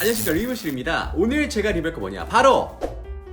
안녕하십니까 리뷰실입니다. 오늘 제가 리뷰할 거 뭐냐? 바로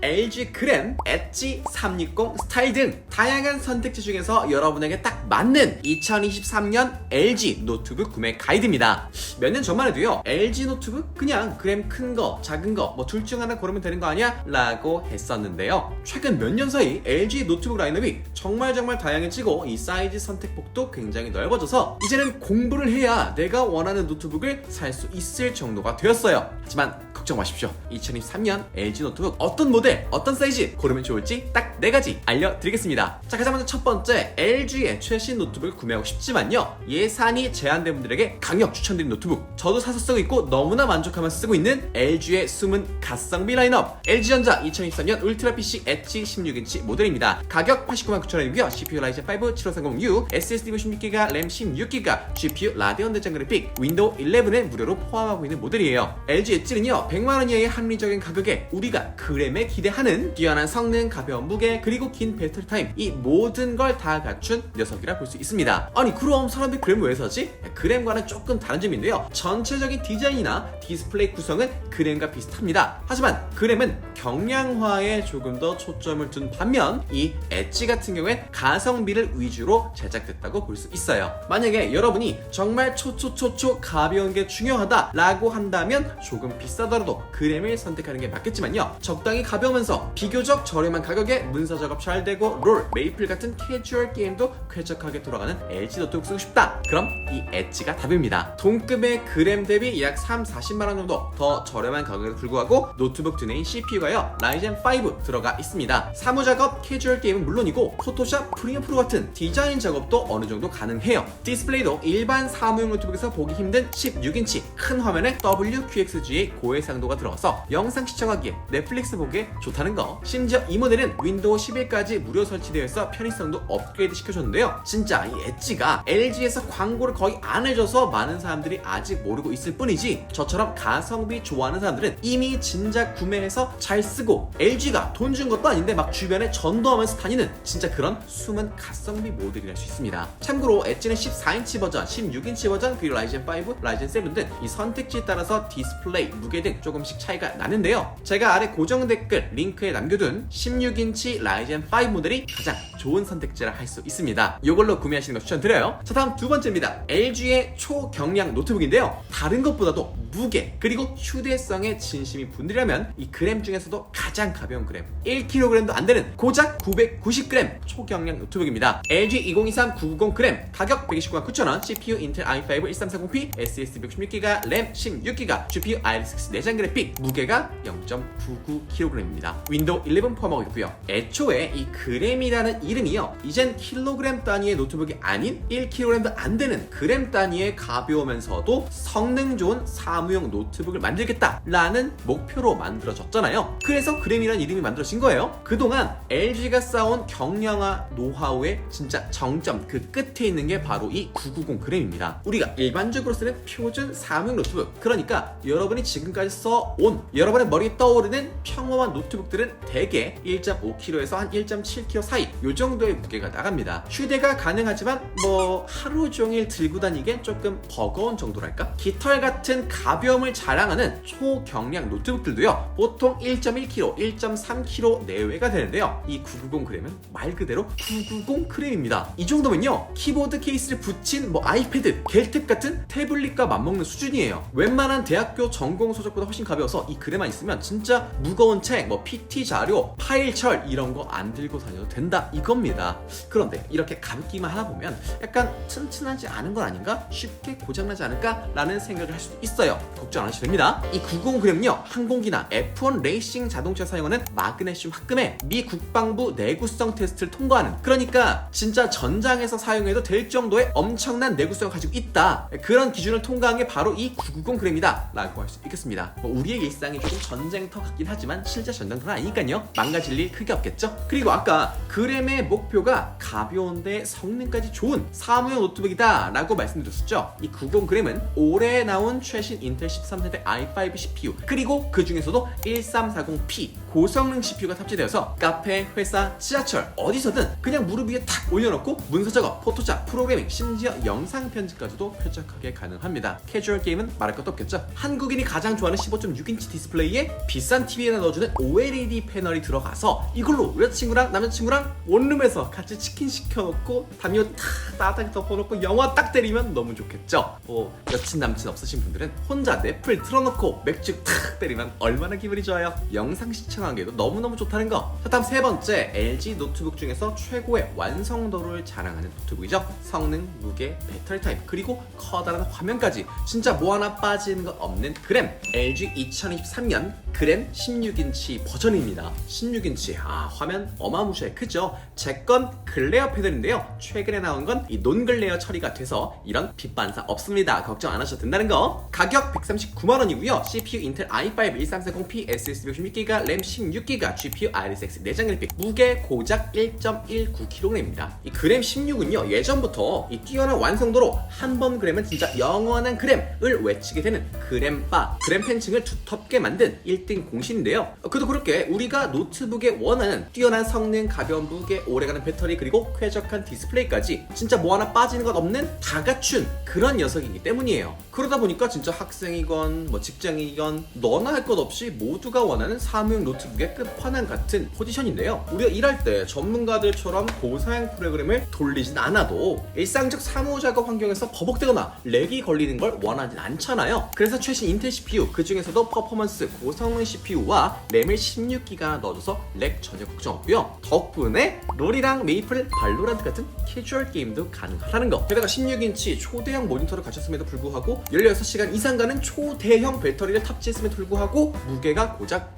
LG 그램, 엣지 360 스타일 등 다양한 선택지 중에서 여러분에게 딱 맞는 2023년 LG 노트북 구매 가이드입니다. 몇 년 전만 해도요, LG 노트북 그냥 그램 큰 거, 작은 거, 뭐 둘 중 하나 고르면 되는 거 아니야? 라고 했었는데요. 최근 몇 년 사이 LG 노트북 라인업이 정말 정말 다양해지고 이 사이즈 선택폭도 굉장히 넓어져서 이제는 공부를 해야 내가 원하는 노트북을 살 수 있을 정도가 되었어요. 하지만 걱정 마십시오. 2023년 LG 노트북 어떤 모델, 어떤 사이즈 고르면 좋을지 딱 네 가지 알려드리겠습니다. 자, 가장 먼저 첫 번째, LG의 최신 노트북을 구매하고 싶지만요. 예산이 제한된 분들에게 강력 추천드린 노트북. 저도 사서 쓰고 있고 너무나 만족하면서 쓰고 있는 LG의 숨은 가성비 라인업. LG전자 2023년 울트라 PC 엣지 16인치 모델입니다. 가격 89만 9천원이고요. CPU 라이젠 5 7530U, SSD 16기가, 램 16기가, GPU 라데온 대장 그래픽, 윈도우 11을 무료로 포함하고 있는 모델이에요. LG 엣지는요, 100만원 이하의 합리적인 가격에 우리가 그램에 기대하는 뛰어난 성능, 가벼운 무게, 그리고 긴 배터리 타임, 이 모든 걸 다 갖춘 녀석이라 볼 수 있습니다. 아니, 그럼 사람들이 그램을 왜 사지? 그램과는 조금 다른 점인데요. 전체적인 디자인이나 디스플레이 구성은 그램과 비슷합니다. 하지만 그램은 경량화에 조금 더 초점을 둔 반면 이 엣지 같은 경우엔 가성비를 위주로 제작됐다고 볼 수 있어요. 만약에 여러분이 정말 초초초초 가벼운 게 중요하다라고 한다면 조금 비싸더라도 그램을 선택하는 게 맞겠지만요. 적당히 가벼 우면서 비교적 저렴한 가격에 문서 작업 잘 되고 롤, 메이플 같은 캐주얼 게임도 쾌적하게 돌아가는 LG 노트북 쓰고 싶다. 그럼 이 엣지가 답입니다. 동급의 그램 대비 약 3, 40만 원 정도 더 저렴한 가격에도 불구하고 노트북 두뇌인 CPU가요 라이젠 5 들어가 있습니다. 사무 작업, 캐주얼 게임은 물론이고 포토샵, 프리미어 프로 같은 디자인 작업도 어느 정도 가능해요. 디스플레이도 일반 사무용 노트북에서 보기 힘든 16인치 큰 화면에 WQXGA 고해상도가 들어가서 영상 시청하기에 넷플릭스 보기에 좋다는 거. 심지어 이 모델은 윈도우 11까지 무료 설치되어 있어 편의성도 업그레이드 시켜줬는데요. 진짜 이 엣지가 LG에서 광고를 거의 안 해줘서 많은 사람들이 아직 모르고 있을 뿐이지 저처럼 가성비 좋아하는 사람들은 이미 진작 구매해서 잘 쓰고 LG가 돈 준 것도 아닌데 막 주변에 전도하면서 다니는 진짜 그런 숨은 가성비 모델이랄 수 있습니다. 참고로 엣지는 14인치 버전, 16인치 버전, 그리고 라이젠 5, 라이젠 7 등 이 선택지에 따라서 디스플레이, 무게 등 조금씩 차이가 나는데요. 제가 아래 고정 댓글 링크에 남겨둔 16인치 라이젠 5 모델이 가장 좋은 선택지라 할 수 있습니다. 이걸로 구매하시는 거 추천드려요. 자 다음 두 번째입니다. LG의 초경량 노트북인데요. 다른 것보다도 무게 그리고 휴대성에 진심인 분들이라면 이 그램 중에서도 가장 가벼운 그램 1kg도 안 되는 고작 990g 초경량 노트북입니다. LG 2023 990g 가격 129만 9천원 CPU 인텔 i5 1340p SSD 116기가 램 16기가 GPU RX 내장 그래픽 무게가 0.99kg입니다. 윈도우 11 포함하고 있고요. 애초에 이 그램이라는 이름이요. 이젠 킬로그램 단위의 노트북이 아닌 1kg도 안 되는 그램 단위의 가벼우면서도 성능 좋은 사무용 노트북을 만들겠다라는 목표로 만들어졌잖아요. 그래서 그램이라는 이름이 만들어진 거예요. 그동안 LG가 쌓아온 경량화 노하우의 진짜 정점 그 끝에 있는 게 바로 이 990 그램입니다. 우리가 일반적으로 쓰는 표준 사무용 노트북 그러니까 여러분이 지금까지 써온 여러분의 머리에 떠오르는 평범한 노트북들은 대개 1.5kg에서 한 1.7kg 사이 요 정도의 무게가 나갑니다. 휴대가 가능하지만 뭐 하루 종일 들고 다니기엔 조금 버거운 정도랄까? 깃털 같은 가 벼움을 자랑하는 초경량 노트북들도요 보통 1.1kg, 1.3kg 내외가 되는데요 이 990g은 말 그대로 990g입니다 이 정도면요 키보드 케이스를 붙인 뭐 아이패드, 겔탭 같은 태블릿과 맞먹는 수준이에요 웬만한 대학교 전공 소적보다 훨씬 가벼워서 이 그램만 있으면 진짜 무거운 책, 뭐 PT 자료, 파일철 이런 거 안 들고 다녀도 된다 이겁니다 그런데 이렇게 가볍기만 하다 보면 약간 튼튼하지 않은 건 아닌가? 쉽게 고장나지 않을까? 라는 생각을 할 수도 있어요. 걱정 안 하셔도 됩니다. 이 990g은요, 항공기나 F1 레이싱 자동차 사용하는 마그네슘 합금에 미 국방부 내구성 테스트를 통과하는 그러니까 진짜 전장에서 사용해도 될 정도의 엄청난 내구성을 가지고 있다. 그런 기준을 통과한 게 바로 이 990g이다. 라고 할 수 있겠습니다. 뭐 우리의 일상이 조금 전쟁터 같긴 하지만 실제 전쟁터는 아니니까요. 망가질 일 크게 없겠죠? 그리고 아까 그램의 목표가 가벼운데 성능까지 좋은 사무용 노트북이다 라고 말씀드렸었죠 이 90g은 올해 나온 최신 인텔 13세대 i5 CPU 그리고 그 중에서도 1340p 고성능 CPU가 탑재되어서 카페, 회사, 지하철 어디서든 그냥 무릎 위에 탁 올려놓고 문서 작업, 포토샵, 프로그래밍, 심지어 영상 편집까지도 쾌적하게 가능합니다. 캐주얼 게임은 말할 것도 없겠죠. 한국인이 가장 좋아하는 15.6인치 디스플레이에 비싼 TV에나 넣어주는 OLED 패널이 들어가서 이걸로 여자친구랑 남자친구랑 원룸에서 같이 치킨 시켜놓고 담요 탁 따뜻하게 덮어놓고 영화 딱 때리면 너무 좋겠죠. 뭐 여친 남친 없으신 분들은 혼자 넷플 틀어놓고 맥주 탁 때리면 얼마나 기분이 좋아요. 영상 시청 하기에도 너무너무 좋다는 거. 자, 다음 세 번째 LG 노트북 중에서 최고의 완성도를 자랑하는 노트북이죠. 성능, 무게, 배터리 타입 그리고 커다란 화면까지 진짜 뭐 하나 빠지는 것 없는 그램 LG 2023년 그램 16인치 버전입니다. 16인치 아 화면 어마무시하게 크죠. 제 건 글레어 패널인데요. 최근에 나온 건 이 논글레어 처리가 돼서 이런 빛 반사 없습니다. 걱정 안 하셔도 된다는 거. 가격 139만 원이고요. CPU 인텔 i5 1340p SSD 116GB, 램 16GB, GPU RSX 내장 그래픽, 무게 고작 1.19kg입니다. 이 그램 16은요 예전부터 이 뛰어난 완성도로 한 번 그램은 진짜 영원한 그램을 외치게 되는 그램바, 그램 팬층을 두텁게 만든 1등 공신인데요. 어, 그도 그렇게 우리가 노트북에 원하는 뛰어난 성능, 가벼운 무게, 오래가는 배터리 그리고 쾌적한 디스플레이까지 진짜 뭐 하나 빠지는 것 없는 다 갖춘 그런 녀석이기 때문이에요. 그러다 보니까 진짜 학생이건 뭐 직장이건 너나 할 것 없이 모두가 원하는 사무용 노트 북의 끝판왕 같은 포지션인데요. 우리가 일할 때 전문가들처럼 고사양 프로그램을 돌리진 않아도 일상적 사무 작업 환경에서 버벅대거나 렉이 걸리는 걸 원하진 않잖아요. 그래서 최신 인텔 CPU 그 중에서도 퍼포먼스 고성능 CPU와 램을 16기가 넣어줘서 렉 전혀 걱정 없고요. 덕분에 롤이랑 메이플, 발로란트 같은 캐주얼 게임도 가능하다는 거. 게다가 16인치 초대형 모니터를 갖췄음에도 불구하고 16시간 이상 가는 초대형 배터리를 탑재했음에도 불구하고 무게가 고작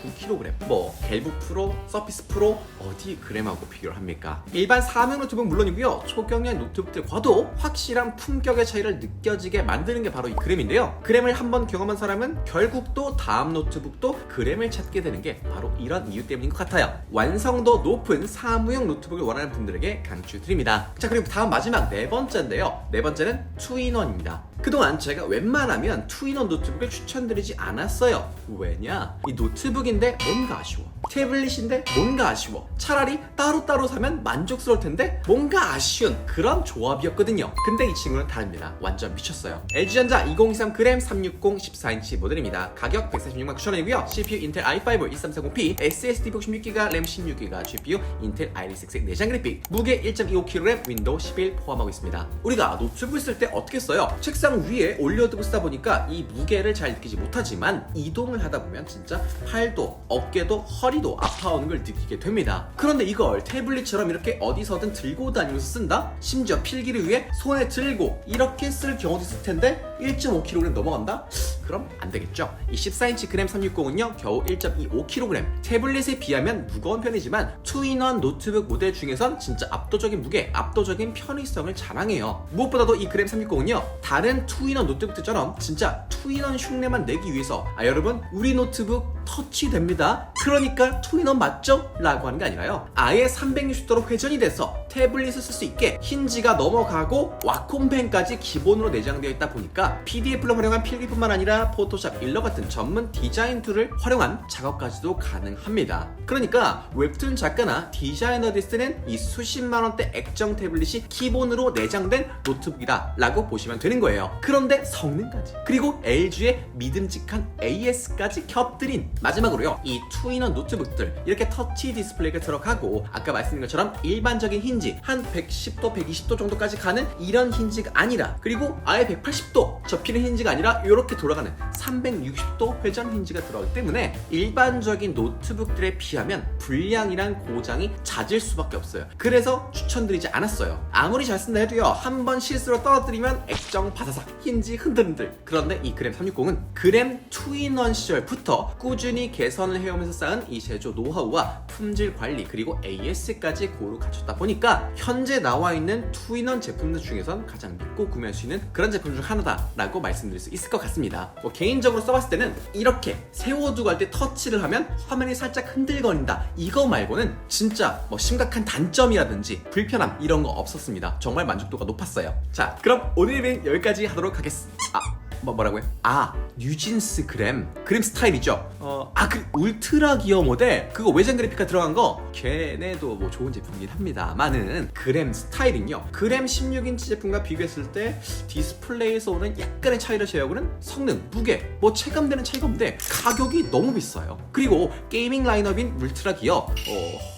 1.19kg. 뭐 갤북 프로, 서피스 프로 어디 그램하고 비교를 합니까? 일반 사무 노트북 물론이고요. 초경량 노트북들과도 확실한 품격의 차이를 느껴지게 만드는 게 바로 이 그램인데요. 그램을 한번 경험한 사람은 결국 또 다음 노트북도 그램을 찾게 되는 게 바로 이런 이유 때문인 것 같아요. 완성도 높은 사무용 노트북을 원하는 분들에게 강추드립니다. 자 그리고 다음 마지막 네 번째인데요. 네 번째는 투인원입니다. 그동안 제가 웬만하면 투인원 노트북을 추천드리지 않았어요. 왜냐? 이 노트북 인데 뭔가 아쉬워. 태블릿인데 뭔가 아쉬워. 차라리 따로따로 사면 만족스러울 텐데 뭔가 아쉬운 그런 조합이었거든요. 근데 이 친구는 다릅니다. 완전 미쳤어요. LG전자 2023 그램 360 14인치 모델입니다. 가격 146만 9천원이고요. CPU 인텔 i5 1340p, SSD 116GB, 램 16GB, GPU 인텔 i6 내장 그래픽, 무게 1.25kg, 윈도우 11 포함하고 있습니다. 우리가 노트북을 쓸때 어떻게 써요? 책상 위에 올려두고 쓰다 보니까 이 무게를 잘 느끼지 못하지만 이동을 하다 보면 진짜 팔 도, 어깨도, 허리도 아파오는 걸 느끼게 됩니다. 그런데 이걸 태블릿처럼 이렇게 어디서든 들고 다니면서 쓴다? 심지어 필기를 위해 손에 들고 이렇게 쓸 경우도 있을 텐데 1.5kg 넘어간다? 그럼 안 되겠죠. 이 14인치 그램 360은요 겨우 1.25kg. 태블릿에 비하면 무거운 편이지만 투인원 노트북 모델 중에선 진짜 압도적인 무게, 압도적인 편의성을 자랑해요. 무엇보다도 이 그램 360은요 다른 투인원 노트북들처럼 진짜 투인원 흉내만 내기 위해서 아 여러분 우리 노트북 터치 됩니다. 그러니까 투인원 맞죠? 라고 하는 게 아니라요. 아예 360도로 회전이 돼서 태블릿을 쓸 수 있게 힌지가 넘어가고 와콤펜까지 기본으로 내장되어 있다 보니까 PDF를 활용한 필기뿐만 아니라 포토샵, 일러 같은 전문 디자인 툴을 활용한 작업까지도 가능합니다. 그러니까 웹툰 작가나 디자이너들이 쓰는 이 수십만 원대 액정 태블릿이 기본으로 내장된 노트북이다 라고 보시면 되는 거예요. 그런데 성능까지 그리고 LG의 믿음직한 AS까지 겹들인 마지막 으로요 이 투인원 노트북들 이렇게 터치 디스플레이가 들어가고 아까 말씀드린 것처럼 일반적인 힌지 한 110도 120도 정도까지 가는 이런 힌지가 아니라 그리고 아예 180도 접히는 힌지가 아니라 이렇게 돌아가는 360도 회전 힌지가 들어가기 때문에 일반적인 노트북들에 비하면 불량이란 고장이 잦을 수밖에 없어요. 그래서 추천드리지 않았어요. 아무리 잘 쓴다 해도요 한 번 실수로 떨어뜨리면 액정 바사삭 힌지 흔들흔들. 그런데 이 그램 360은 그램 투인원 시절부터 꾸준히 개 선을 해오면서 쌓은 이 제조 노하우와 품질 관리 그리고 AS까지 고루 갖췄다 보니까 현재 나와 있는 투인원 제품들 중에선 가장 믿고 구매할 수 있는 그런 제품 중 하나다라고 말씀드릴 수 있을 것 같습니다. 뭐 개인적으로 써봤을 때는 이렇게 세워두고 할 때 터치를 하면 화면이 살짝 흔들거린다 이거 말고는 진짜 뭐 심각한 단점이라든지 불편함 이런 거 없었습니다. 정말 만족도가 높았어요. 자 그럼 오늘 리뷰는 여기까지 하도록 하겠습니다. 아 뭐 뭐라고요? 아 뉴진스 그램 그램 스타일이죠. 어아그 울트라 기어 모델 그거 외장 그래픽카 들어간 거 걔네도 뭐 좋은 제품이긴 합니다만은 그램 스타일은요. 그램 16인치 제품과 비교했을 때 디스플레이에서 오는 약간의 차이를 제외하고는 성능, 무게 뭐 체감되는 차이가 없는데 가격이 너무 비싸요. 그리고 게이밍 라인업인 울트라 기어 어.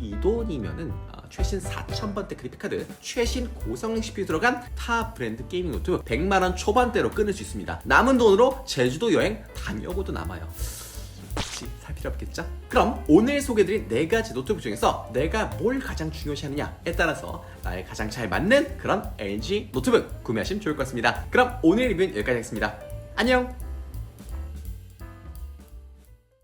이 돈이면은 어, 최신 4000번대 그래픽카드, 최신 고성능 CPU 들어간 타 브랜드 게이밍 노트 100만원 초반대로 끊을 수 있습니다. 남은 돈으로 제주도 여행 다녀오고도 남아요. 살 필요 없겠죠? 그럼 오늘 소개드린 네 가지 노트북 중에서 내가 뭘 가장 중요시하느냐에 따라서 나에 가장 잘 맞는 그런 LG 노트북 구매하시면 좋을 것 같습니다. 그럼 오늘 리뷰는 여기까지 하겠습니다. 안녕!